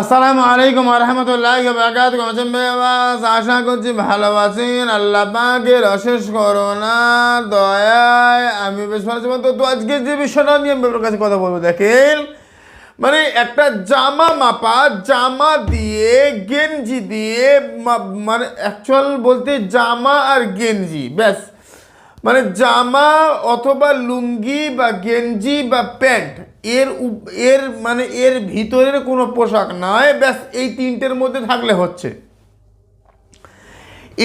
আসসালামু আলাইকুম রহমতুল্লাহ বাকাত আশা করছি ভালো আছেন। আল্লাহ পাকের অশেষ করোনা দয়ায় আমি বেশ ভালো আছি। তো আজকে যে বিষয়টা নিয়ে আমি কাছে কথা বলব, দেখেন মানে একটা জামা মাপা, জামা দিয়ে, গেঞ্জি দিয়ে মানে অ্যাকচুয়াল বলতে জামা আর গেঞ্জি, ব্যাস। মানে জামা অথবা লুঙ্গি বা গেঞ্জি বা প্যান্ট এর এর মানে এর ভিতরের কোনো পোশাক নয়, ব্যাস এই তিনটের মধ্যে থাকলে হচ্ছে।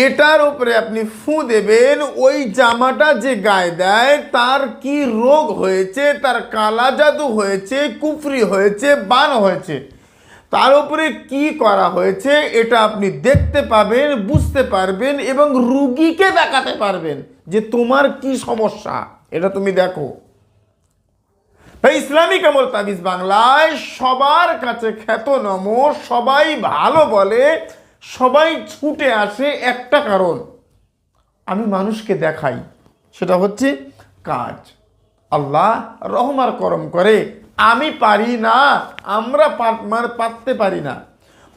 এটার উপরে আপনি ফু দেবেন, ওই জামাটা যে গায়ে দেয়, তার কি রোগ হয়েছে, তার কালা জাদু হয়েছে, কুফরি হয়েছে, বান হয়েছে, তার উপরে কি করা হয়েছে, এটা আপনি দেখতে পাবেন, বুঝতে পারবেন এবং রুগীকে দেখাতে পারবেন যে তোমার কি সমস্যা, এটা তুমি দেখো। তাই ইসলামিক আমল তাবিজ বাংলায় সবার কাছে খ্যাতনম সবাই ভালো বলে, সবাই ছুটে আসে একটা কারণ। আমি মানুষকে দেখাই, সেটা হচ্ছে কাজ। আল্লাহ রহমার করম করে। আমি পারি না, আমরা মানে পারতে পারি না।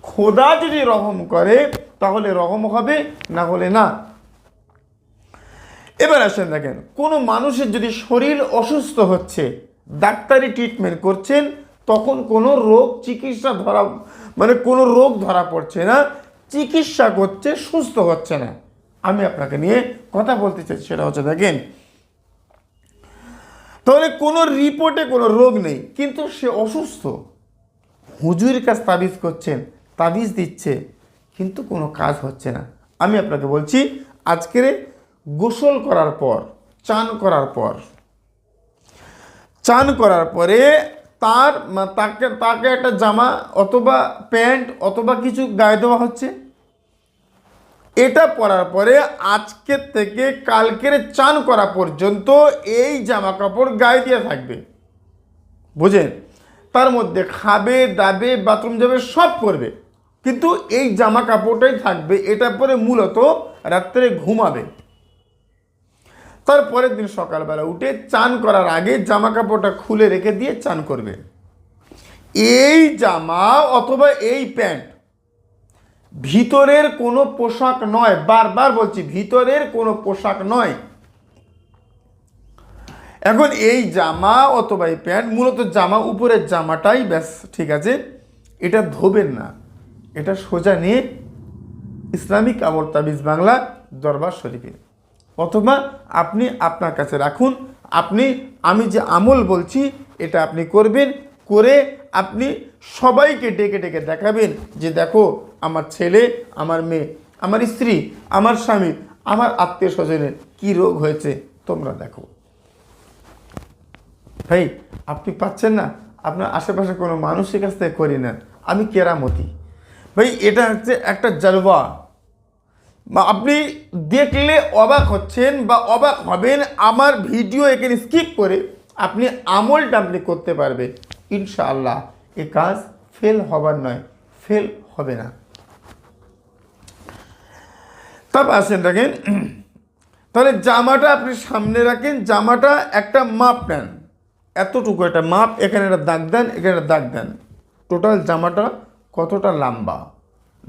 খোদা যদি রহম করে, তাহলে রহম হবে, না হলে না। এবার আসেন দেখেন, কোনো মানুষের যদি শরীর অসুস্থ হচ্ছে ডাক্তারি ট্রিটমেন্ট করছেন, তখন কোনো রোগ চিকিৎসা ধরা মানে কোনো রোগ ধরা পড়ছে না, চিকিৎসা করছে, সুস্থ হচ্ছে না। আমি আপনাকে নিয়ে কথা বলতে চাই সেটা হচ্ছে দেখেন, তাহলে কোনো রিপোর্টে কোনো রোগ নেই, কিন্তু সে অসুস্থ। হুজুরের কাছে তাবিজ করছেন, তাবিজ দিচ্ছে, কিন্তু কোনো কাজ হচ্ছে না। আমি আপনাকে বলছি, আজকের গোসল করার পর, চান করার পর চান করার পরে তার তাকে তাকে একটা জামা অথবা প্যান্ট অথবা কিছু গায়ে দেওয়া হচ্ছে। এটা পরার পরে আজকের থেকে কালকের চান করা পর্যন্ত এই জামা কাপড় গায়ে দিয়ে থাকবে। বুঝেন তার মধ্যে খাবে, দাবে, বাথরুম যাবে, সব করবে। কিন্তু এই জামা কাপড়টাই থাকবে, এটা পরে মূলত রাত্রে ঘুমাবে। তারপরের দিন সকালবেলা উঠে চান করার আগে জামা কাপড়টা খুলে রেখে দিয়ে চান করবে। এই জামা অথবা এই প্যান্ট ভিতরের কোনো পোশাক নয়, বারবার বলছি ভিতরের কোনো পোশাক নয়। এখন এই জামা অথবা এই প্যান্ট মূলত জামা, উপরের জামাটাই ব্যাস, ঠিক আছে? এটা ধোবেন না। এটা সোজা নিয়ে ইসলামিক আমল তাবিজ বাংলা দরবার শরীফে। অথবা আপনি আপনার কাছে রাখুন। আপনি, আমি যে আমল বলছি, এটা আপনি করবেন, করে আপনি সবাইকে ডেকে ডেকে দেখাবেন যে দেখো, আমার ছেলে, আমার মেয়ে, আমার স্ত্রী, আমার স্বামী, আমার আত্মীয় স্বজনের কী রোগ হয়েছে, তোমরা দেখো। ভাই, আপনি পাচ্ছেন না, আপনার আশেপাশে কোনো মানুষের কাছ থেকে করি নেন আমি কেরামতি। ভাই, এটা হচ্ছে একটা জলবা আপনি দেখলে অবাক হচ্ছেন বা অবাক হবেন, আমার ভিডিও এখানে স্কিপ করে আপনি আমলটা আপনি করতে পারবে। ইনশাআল্লাহ, এ কাজ ফেল হবার নয় ফেল হবে না। তারপর আসেন দেখেন, তাহলে জামাটা আপনি সামনে রাখেন, জামাটা একটা মাপ নেন। এতটুকু একটা মাপ, এখানে একটা দাগ দেন, এখানে একটা দাগ দেন। টোটাল জামাটা কতটা লম্বা?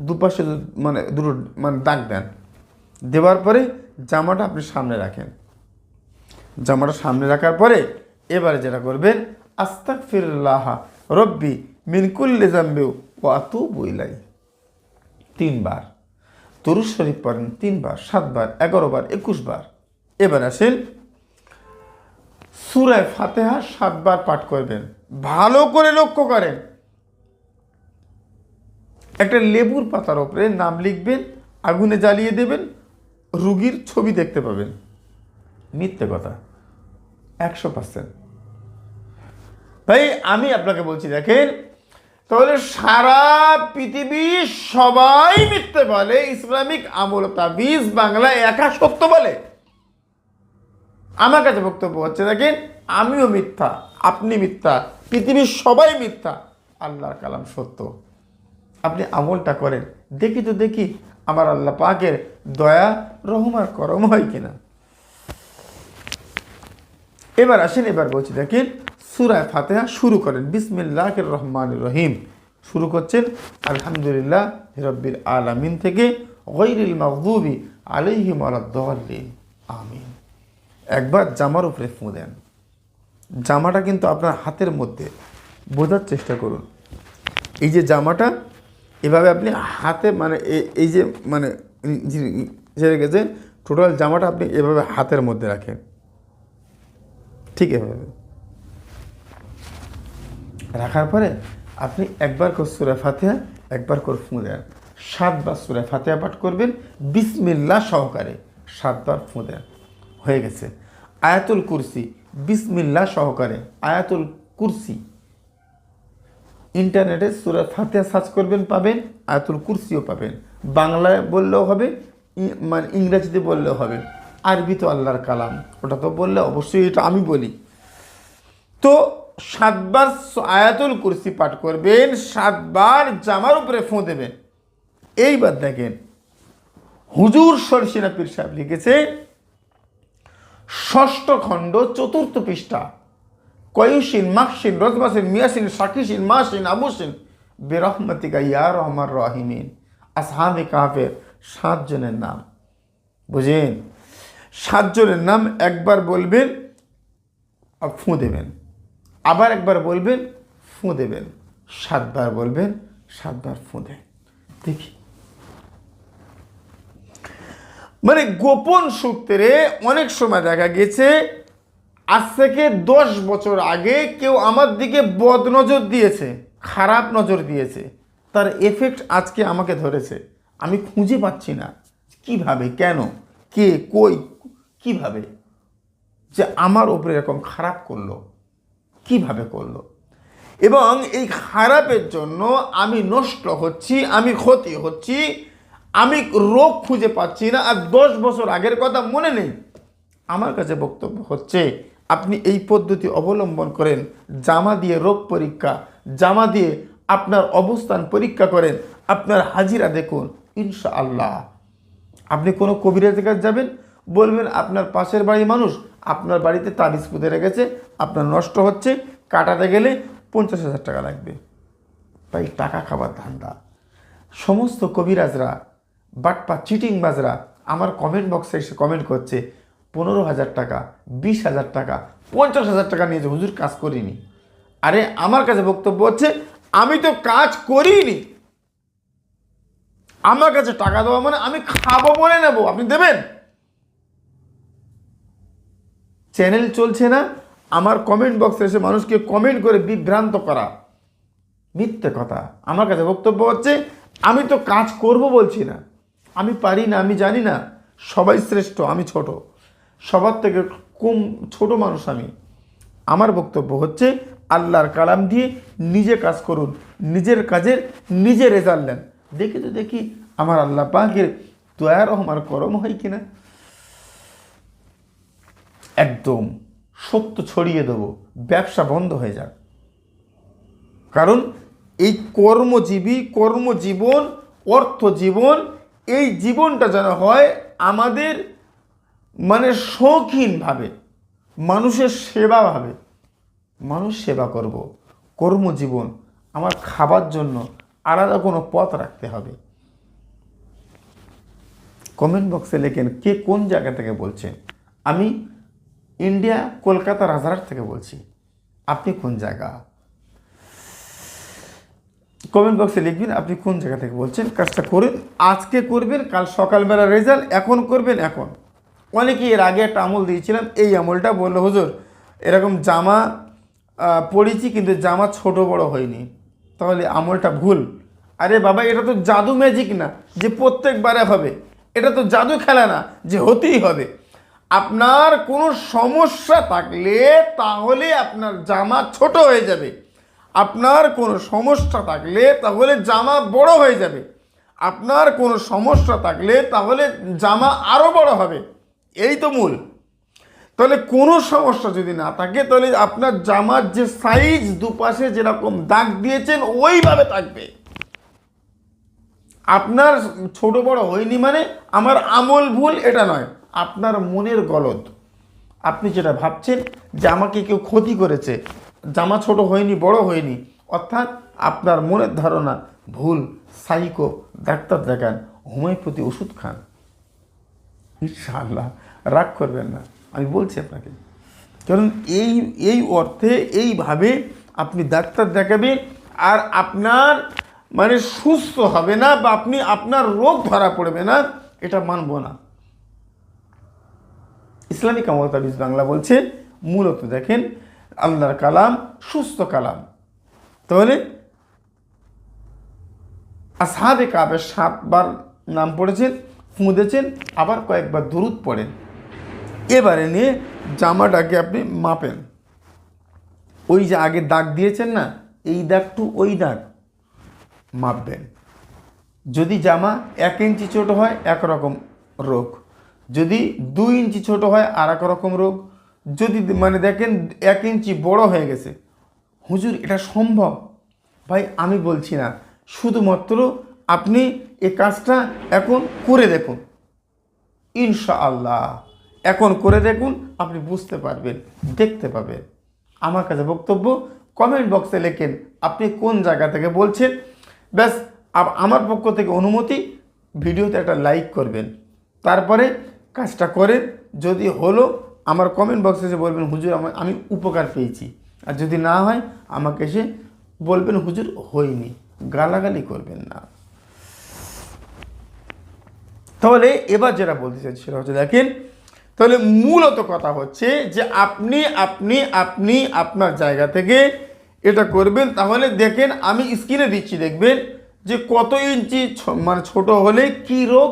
দুপাশে মানে দুটো মানে দাগ দেন। দেওয়ার পরে জামাটা আপনি সামনে রাখেন। জামাটা সামনে রাখার পরে এবারে যেটা করবেন আস্তাক ফিরল্লাহ রব্বি মিনকুল্লে জাম্বেও ও আতু বইলাই তিনবার। তরুজ শরীফ পড়েন তিনবার, সাতবার এগারো বার একুশ বার এবার আসেন, সুরায় ফাতেহা সাতবার পাঠ করবেন। ভালো করে লক্ষ্য করেন। একটা লেবুর পাতার ওপরে নাম লিখবেন, আগুনে জ্বালিয়ে দেবেন, রুগীর ছবি দেখতে পাবেন। মিথ্যে কথা। একশো পার্সেন্ট ভাই, আমি আপনাকে বলছি, দেখেন, তাহলে সারা পৃথিবী সবাই মিথ্যে বলে, ইসলামিক আমল তাবিজ বাংলা একা সত্য বলে। আমার কাছে বক্তব্য হচ্ছে, দেখেন, আমিও মিথ্যা, আপনি মিথ্যা, পৃথিবীর সবাই মিথ্যা, আল্লাহর কালাম সত্য। আপনি আমলটা করেন। দেখি তো দেখি আমার আল্লাহ পাকের দয়া রহমার করম হয় কিনা। এবার আসেন, এবার বলছি, দেখেন সুরায় ফাতেহা শুরু করেন। বিসমিল্লাহ রহমান রহিম। শুরু করছেন, আলহামদুলিল্লাহ রব্বিল আলামিন থেকে গৈরিল মাহদুবি আলাইহিম আলাদ্দিন আমিন। একবার জামার উপরে ফু দেন। জামাটা কিন্তু আপনার হাতের মধ্যে, বোঝার চেষ্টা করুন। এই যে জামাটা এভাবে আপনি হাতে মানে এই যে মানে ছেড়ে গেছে টোটাল জামাটা আপনি এভাবে হাতের মধ্যে রাখেন। ঠিক এভাবে। রাখার পরে আপনি একবার করে সুরে ফাতেহা, একবার করে ফুঁ দেন। সাতবার সুরে ফাতেহা পাঠ করবেন, বিসমিল্লাহ সহকারে সাতবার ফুঁ দেন। হয়ে গেছে। আয়াতুল কুরসি বিসমিল্লা সহকারে আয়াতুল কুরসি। ইন্টারনেটে সুরা ফাতেহা সার্চ করবেন, পাবেন, আয়াতুল কুরসিও পাবেন। বাংলায় বললেও হবে মানে ইংরেজিতে বললেও হবে। আরবি তো আল্লাহর কালাম, ওটা তো বললে অবশ্যই এটা আমি বলি। তো সাতবার আয়াতুল কুরসি পাঠ করবেন, সাতবার জামার উপরে ফোঁ দেবেন। এইবার দেখেন, হুজুর সরসিনা পীর সাহেব লিখেছে, ষষ্ঠ খণ্ড চতুর্থ পৃষ্ঠা। কয়ুসিন মাকসিন রজমাসিন মিয়াসিন শাকিসিন মাসিন আবুসিন বেরহমতিকা ইয়া রহমান রহিমিন। আসহাবে কাহাফের সাতজনের নাম। বুঝেন? সাতজনের নাম একবার বলবেন, ফুঁ দেবেন। আবার একবার বলবেন, ফুঁ দেবেন। সাতবার বলবেন, সাতবার ফুঁ দেন। দেখি। মানে গোপন সূত্রে অনেক সময় দেখা গেছে আজ থেকে দশ বছর আগে কেউ আমার দিকে বদ নজর দিয়েছে, খারাপ নজর দিয়েছে। তার এফেক্ট আজকে আমাকে ধরেছে। আমি খুঁজে পাচ্ছি না কীভাবে, কেন, কে, কই, কীভাবে যে আমার ওপরে এরকম খারাপ করল, কীভাবে করল। এবং এই খারাপের জন্য আমি নষ্ট হচ্ছি, আমি ক্ষতি হচ্ছি, আমি রোগ খুঁজে পাচ্ছি না। আর দশ বছর আগের কথা মনে নেই। আমার কাছে বক্তব্য হচ্ছে আপনি এই পদ্ধতি অবলম্বন করেন, জামা দিয়ে রোগ পরীক্ষা, জামা দিয়ে আপনার অবস্থান পরীক্ষা করেন, আপনার হাজিরা দেখুন ইনশা আল্লাহ আপনি কোনো কবিরাজের কাছে যাবেন, বলবেন আপনার পাশের বাড়ির মানুষ আপনার বাড়িতে তাবিজ পুঁতে রেখেছে, আপনার নষ্ট হচ্ছে, কাটাতে গেলে পঞ্চাশ হাজার টাকা লাগবে। তাই টাকা খাবার ধান্দা। সমস্ত কবিরাজরা বাটপা চিটিং বাজরা আমার কমেন্ট বক্সে এসে কমেন্ট করছে পনেরো হাজার টাকা, বিশ হাজার টাকা, পঞ্চাশ হাজার টাকা নিয়ে যে হুজুর কাজ করিনি। আরে আমার কাছে বক্তব্য হচ্ছে, আমি তো কাজ করিনি। আমার কাছে টাকা দেওয়া মানে আমি খাব বলে নেব, আপনি দেবেন? চ্যানেল চলছে না, আমার কমেন্ট বক্সে এসে মানুষকে কমেন্ট করে বিভ্রান্ত করা। মিথ্যে কথা। আমার কাছে বক্তব্য হচ্ছে, আমি তো কাজ করব বলছি না। আমি পারি না, আমি জানি না, সবাই শ্রেষ্ঠ, আমি ছোট। সবার থেকে কম ছোট মানুষ আমি। আমার বক্তব্য হচ্ছে, আল্লাহর কালাম দিয়ে নিজে কাজ করুন, নিজের কাজের নিজে রেজাল্ট নেন। দেখি তো দেখি আমার আল্লাহ পাকের দয়ার আমার করম হয় কিনা। একদম সত্য ছড়িয়ে দেবো, ব্যবসা বন্ধ হয়ে যাক। কারণ এই কর্মজীবী, কর্মজীবন, অর্থ জীবন, এই জীবনটা যেন হয় আমাদের মানে শৌখিনভাবে, মানুষের সেবাভাবে, মানুষ সেবা করব, কর্মজীবন, আমার খাবার জন্য আলাদা কোনো পথ রাখতে হবে। কমেন্ট বক্সে লেখেন, কে কোন জায়গা থেকে বলছেন? আমি ইন্ডিয়া, কলকাতা, রাজারহাট থেকে বলছি। আপনি কোন জায়গা? কমেন্ট বক্সে লিখবেন, আপনি কোন জায়গা থেকে বলছেন? কাজটা করুন, আজকে করবেন, কাল সকালবেলা রেজাল্ট, এখন করবেন, এখন। অনেকে এর আগে একটা আমল দিয়েছিলাম এই আমলটা বলল, হুজুর, এরকম জামা পরেছি কিন্তু জামা ছোট বড় হয়নি। তাহলে আমলটা ভুল। আরে বাবা, এটা তো জাদু ম্যাজিক না, যে প্রত্যেকবারে হবে। এটা তো জাদু খেলা না, যে হতেই হবে। আপনার কোনো সমস্যা থাকলে তাহলে আপনার জামা ছোট হয়ে যাবে। আপনার কোনো সমস্যা থাকলে তাহলে জামা বড় হয়ে যাবে। আপনার কোনো সমস্যা থাকলে তাহলে জামা আরও বড় হবে। এই তো মূল। তাহলে কোনো সমস্যা যদি না থাকে, তাহলে আপনার জামার যে সাইজ দুপাশে যেরকম দাগ দিয়েছেন, ওইভাবে থাকবে। আপনার ছোট বড় হয়নি মানে আমার আমল ভুল, এটা নয়। আপনার মনের গলদ। আপনি যেটা ভাবছেন যে আমাকে কেউ ক্ষতি করেছে, জামা ছোট হয়নি, বড় হয়নি, অর্থাৎ আপনার মনের ধারণা ভুল। সাইকো ডাক্তার দেখান হোমিওপ্যাথি ওষুধ খান। ইনশাআল্লাহ, রাগ করবেন না। আমি বলছি আপনাকে। কারণ এই এই অর্থে এইভাবে আপনি ডাক্তার দেখাবেন আর আপনার মানে সুস্থ হবে না বা আপনি আপনার রোগ ধরা পড়বে না, এটা মানব না। ইসলামিক আমতাবিজ বাংলা বলছে, মূলত দেখেন আল্লাহর কালাম, সুস্থ কালাম। তাহলে আসহাবে কাবে সাতবার নাম পড়েছেন ফুঁদেছেন, আবার কয়েকবার দুরুদ পড়েন। এবারে নিয়ে জামাটাকে আপনি মাপেন। ওই যে আগে দাগ দিয়েছেন না, এই দাগ টু ওই দাগ মাপবেন। যদি জামা এক ইঞ্চি ছোট হয়, একরকম রোগ। যদি দুই ইঞ্চি ছোট হয় আর এক রকম রোগ। যদি মানে দেখেন এক ইঞ্চি বড় হয়ে গেছে। হুজুর, এটা সম্ভব? ভাই, আমি বলছি না। শুধুমাত্র আপনি এ কাজটা এখন করে দেখুন। ইনশাআল্লাহ। এখন করে দেখুন, আপনি বুঝতে পারবেন, দেখতে পাবেন। আমার কাছে বক্তব্য কমেন্ট বক্সে লেখেন, আপনি কোন জায়গা থেকে বলছেন? ব্যাস আমার পক্ষ থেকে অনুমতি, ভিডিওতে একটা লাইক করবেন। তারপরে কাজটা করেন, যদি হলো, আমার কমেন্ট বক্সে এসে বলবেন, হুজুর, আমার, আমি উপকার পেয়েছি। আর যদি না হয়, আমাকে এসে বলবেন, হুজুর, হয়নি। গালাগালি করবেন না। তাহলে এবার যেটা বলতে চাইছি সেটা হচ্ছে দেখেন, তাহলে মূলত কথা হচ্ছে যে আপনি আপনি আপনি আপনার জায়গা থেকে এটা করবেন, তাহলে দেখেন আমি স্ক্রিনে দিচ্ছি, দেখবেন যে কত ইঞ্চি মানে ছোট হলে কি রোগ,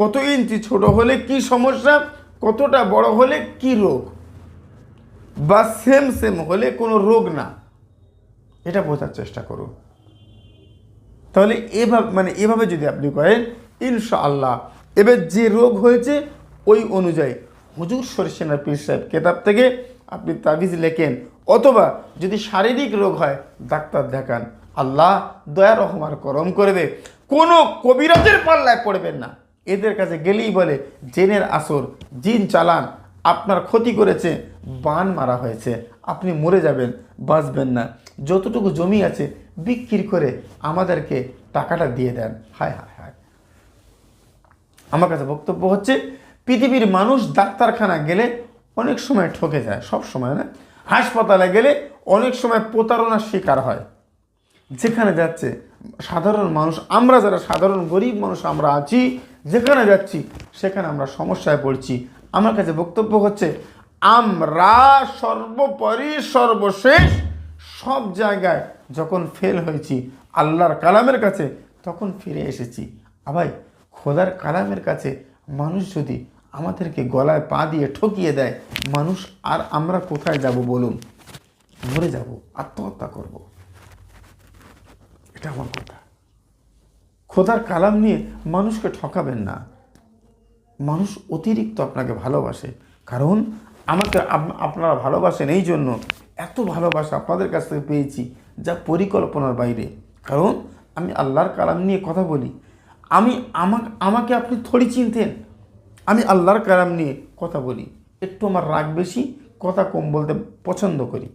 কত ইঞ্চি ছোট হলে কি সমস্যা, কতটা বড় হলে কি রোগ, বা সেম সেম হলে কোনো রোগ না। এটা বোঝার চেষ্টা করুন। তাহলে এভাবে মানে এভাবে যদি আপনি করেন, ইনশাআল্লাহ এবার যে রোগ হয়েছে, ওই অনুযায়ী হুজুর সরিষেনার পীর সাহেব কেতাব থেকে আপনি তাবিজ লেখেন, অথবা যদি শারীরিক রোগ হয়, ডাক্তার দেখান। আল্লাহ দয়া রহমার করম করবে। কোনো কবিরাজের পাল্লায় পড়বেন না। এদের কাছে গেলেই বলে, জেনের আসর, জিন চালান, আপনার ক্ষতি করেছে, বান মারা হয়েছে, আপনি মরে যাবেন, বাঁচবেন না। যতটুকু জমি আছে, বিক্রি করে আমাদেরকে টাকাটা দিয়ে দেন। হায় হায় হায়। আমার কাছে বক্তব্য হচ্ছে, পৃথিবীর মানুষ ডাক্তারখানা গেলে অনেক সময় ঠকে যায়, সব সময় না? হাসপাতালে গেলে অনেক সময় প্রতারণার শিকার হয়। যেখানে যাচ্ছে, সাধারণ মানুষ, আমরা যারা সাধারণ গরিব মানুষ আমরা আছি, যেখানে যাচ্ছি, সেখানে আমরা সমস্যায় পড়ছি। আমার কাছে বক্তব্য হচ্ছে, আমরা সর্বোপরি সর্বশেষ সব জায়গায় যখন ফেল হয়েছি, আল্লাহর কালামের কাছে, তখন ফিরে এসেছি। আবাই খোদার কালামের কাছে মানুষ যদি আমাদেরকে গলায় পা দিয়ে ঠকিয়ে দেয়, মানুষ আর আমরা কোথায় যাব বলুন? মরে যাব, আত্মহত্যা করব। এটা আমার কথা। খোদার কালাম নিয়ে মানুষকে ঠকাবেন না। মানুষ অতিরিক্ত আপনাকে ভালোবাসে। কারণ আমাকে আপনারা ভালোবাসেন এই জন্য এত ভালোবাসা আপনাদের কাছ থেকে পেয়েছি যা পরিকল্পনার বাইরে। কারণ আমি আল্লাহর কালাম নিয়ে কথা বলি। আমি আমাকে আমাকে আপনি থোড়ি চিনতেন। আমি আল্লাহর কালাম নিয়ে কথা বলি। একটু আমার রাগ বেশি, কথা কম বলতে পছন্দ করি।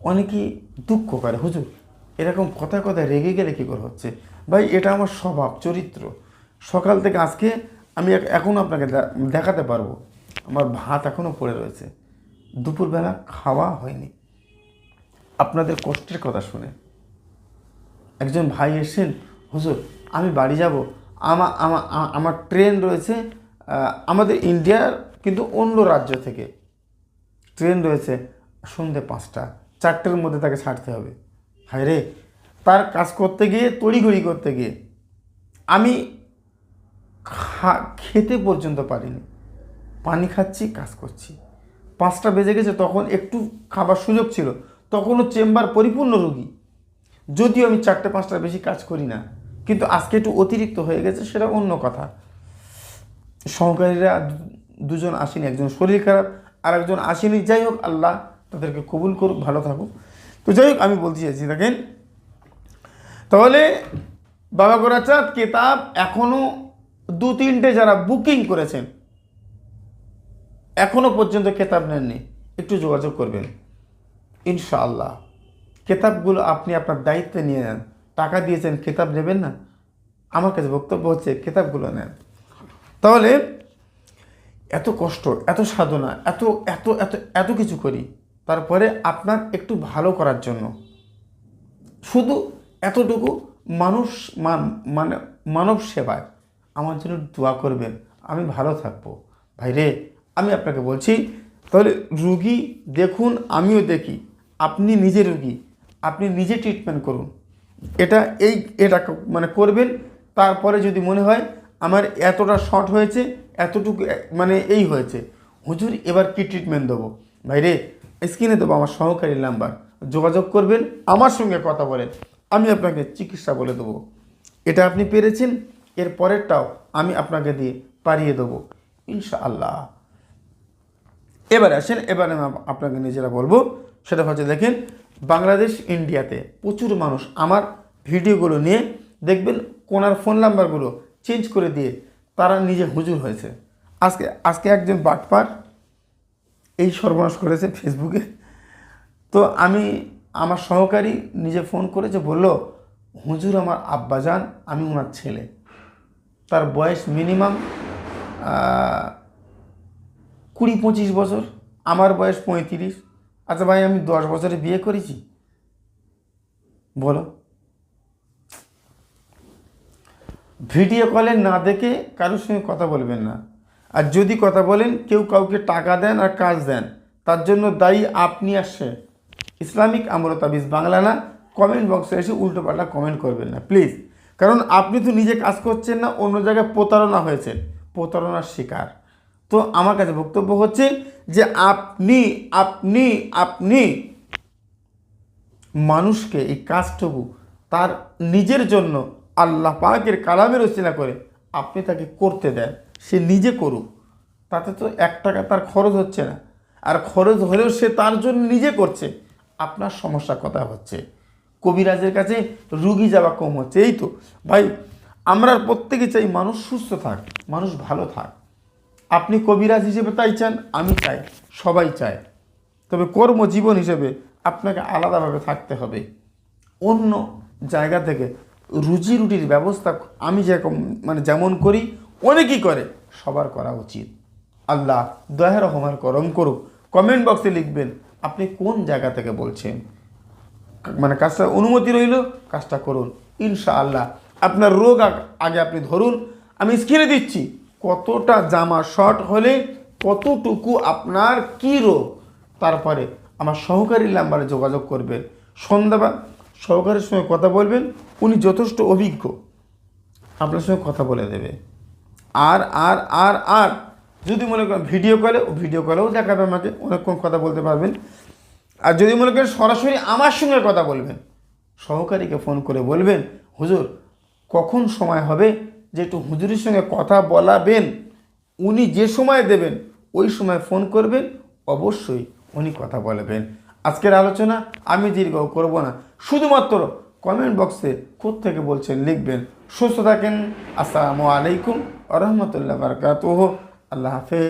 অনেকে দুঃখ করে, হুজুর, এরকম কথায় কথায় রেগে গেলে কী করে হচ্ছে? ভাই, এটা আমার স্বভাব, চরিত্র। সকাল থেকে আজকে আমি এখন আপনাকে দেখাতে পারব। আমার ভাত এখনও পড়ে রয়েছে। দুপুরবেলা খাওয়া হয়নি। আপনাদের কষ্টের কথা শুনে। একজন ভাই এসেছেন হুজুর, আমি বাড়ি যাব। আমার আমার ট্রেন রয়েছে আমাদের ইন্ডিয়ার কিন্তু অন্য রাজ্য থেকে। ট্রেন রয়েছে সন্ধে পাঁচটা, চারটের মধ্যে তাকে ছাড়তে হবে। হায় রে, তার কাজ করতে গিয়ে, তড়িঘড়ি করতে গিয়ে, আমি খা, খেতে পর্যন্ত পারিনি। পানি খাচ্ছি, কাজ করছি। পাঁচটা বেজে গেছে, তখন একটু খাবার সুযোগ ছিল, তখনও চেম্বার পরিপূর্ণ রুগী। যদিও আমি চারটে, পাঁচটার বেশি কাজ করি না। কিন্তু আজকে একটু অতিরিক্ত হয়ে গেছে, সেটা অন্য কথা। সহকারীরা দুজন আসেনি, একজন শরীর খারাপ আর একজন আসেনি। যাই হোক, আল্লাহ তাদেরকে কবুল করুক, ভালো থাকুক। তো যাই হোক, আমি বলতে চাইছি, দেখেন, তাহলে বাবা গোরাচাঁদ কেতাব এখনও দু তিনটে যারা বুকিং করেছেন এখনও পর্যন্ত কেতাব নেননি। একটু যোগাযোগ করবেন। ইনশাআল্লাহ, কেতাবগুলো আপনি আপনার দায়িত্বে নিয়ে নেন। টাকা দিয়েছেন কেতাব নেবেন না। আমার কাছে বক্তব্য হচ্ছে কেতাবগুলো নেন। তাহলে এত কষ্ট, এত সাধনা, এত এত এত এত কিছু করি, তারপরে আপনার একটু ভালো করার জন্য। শুধু এতটুকু মানুষ মান- মানে মানব সেবায় আমার জন্য দোয়া করবেন, আমি ভালো থাকব। ভাই রে, আমি আপনাকে বলছি, তাহলে রুগী দেখুন, আমিও দেখি। আপনি নিজে রুগী, আপনি নিজে ট্রিটমেন্ট করুন। এটা এই, এটা মানে করবেন, তারপরে যদি মনে হয় আমার এতটা শর্ট হয়েছে, এতটুকু মানে এই হয়েছে। হুজুর, এবার কি ট্রিটমেন্ট দেবো? ভাই রে স্ক্রিনে দেবো আমার সহকারী নাম্বার। যোগাযোগ করবেন, আমার সঙ্গে কথা বলেন, আমি আপনাকে চিকিৎসা বলে দেবো। এটা আপনি পেরেছেন, এর পরেরটাও আমি আপনাকে দিয়ে পারিয়ে দেবো, ইনশাআল্লাহ। এবার আসেন, এবার আমি আপনাকে নিজেরা বলব, সেটা হচ্ছে দেখেন বাংলাদেশ, ইন্ডিয়াতে প্রচুর মানুষ আমার ভিডিওগুলো নিয়ে দেখবেন কোনার ফোন নাম্বারগুলো চেঞ্জ করে দিয়ে তারা নিজে হুজুর হয়েছে। আজকে আজকে একজন বাটপার এই সর্বনাশ করেছে ফেসবুকে তো আমি আমার সহকারী নিজে ফোন করেছে, বলল, হুজুর আমার আব্বাজান, আমি ওনার ছেলে। তার বয়স মিনিমাম কুড়ি পঁচিশ বছর, আমার বয়স পঁয়ত্রিশ। আচ্ছা ভাই, আমি দশ বছরে বিয়ে করেছি। বলো। ভিডিও কলে না দেখে কারোর সঙ্গে কথা বলবেন না। আর যদি কথা বলেন, কেউ কাউকে টাকা দেন আর কাজ দেন, তার জন্য দায়ী আপনি আসছে ইসলামিক আমরত তাবিজ বাংলা না কমেন্ট বক্সে এসে উল্টোপাল্টা কমেন্ট করবেন না প্লিজ কারণ আপনি তো নিজে কাজ করছেন না, অন্য জায়গায় প্রতারণা হয়েছেন। প্রতারণার শিকার। তো আমার কাছে বক্তব্য হচ্ছে যে আপনি আপনি আপনি মানুষকে এই কাজটুকু তার নিজের জন্য আল্লাহ পাকের কালামের রচনা করে আপনি তাকে করতে দেন, সে নিজে করুক। তাতে তো এক টাকা তার খরচ হচ্ছে না। আর খরচ হলেও সে তার জন্য নিজে করছে। আপনার সমস্যা কথা হচ্ছে। কবিরাজের কাছে রুগী যাওয়া কম হচ্ছে। এই তো, ভাই, আমরা প্রত্যেকে চাই মানুষ সুস্থ থাক, মানুষ ভালো থাক। আপনি কবিরাজ হিসেবে তাই চান, আমি চাই, সবাই চায়। তবে কর্মজীবন হিসেবে আপনাকে আলাদাভাবে থাকতে হবে। অন্য জায়গা থেকে রুজি রুটির ব্যবস্থা আমি যেরকম মানে যেমন করি, অনেকেই করে, সবার করা উচিত। আল্লাহ দয়া রহমান করম করুক। কমেন্ট বক্সে লিখবেন, আপনি কোন জায়গা থেকে বলছেন? মানে কাজটা অনুমতি রইল, কাজটা করুন। ইনশাআল্লাহ, আপনার রোগ আগে আপনি ধরুন, আমি স্ক্রিনে দিচ্ছি। কতটা জামা শর্ট হলে কতটুকু আপনার কি রোগ? তারপরে আমার সহকারী নাম্বারে যোগাযোগ করবেন। সন্ধ্যাবা সহকারীর সঙ্গে কথা বলবেন। উনি যথেষ্ট অভিজ্ঞ। আপনার সঙ্গে কথা বলে দেবে। আর আর আর আর যদি মনে করেন ভিডিও কলে ও ভিডিও কলেও দেখাবে আমাকে। অনেকক্ষণ কথা বলতে পারবেন। আর যদি মনে করেন সরাসরি আমার সঙ্গে কথা বলবেন, সহকারীকে ফোন করে বলবেন, হুজুর, কখন সময় হবে? যে একটু হুজুরের সঙ্গে কথা বলাবেন, উনি যে সময় দেবেন, ওই সময় ফোন করবেন, অবশ্যই উনি কথা বলবেন। আজকের আলোচনা আমি দীর্ঘ করব না, শুধুমাত্র কমেন্ট বক্সে থেকে বলছেন লিখবেন। সুস্থ থাকেন, আসসালামু আলাইকুম আ রহমতুল্লাহ বারকাত আল্লাহ হাফেজ।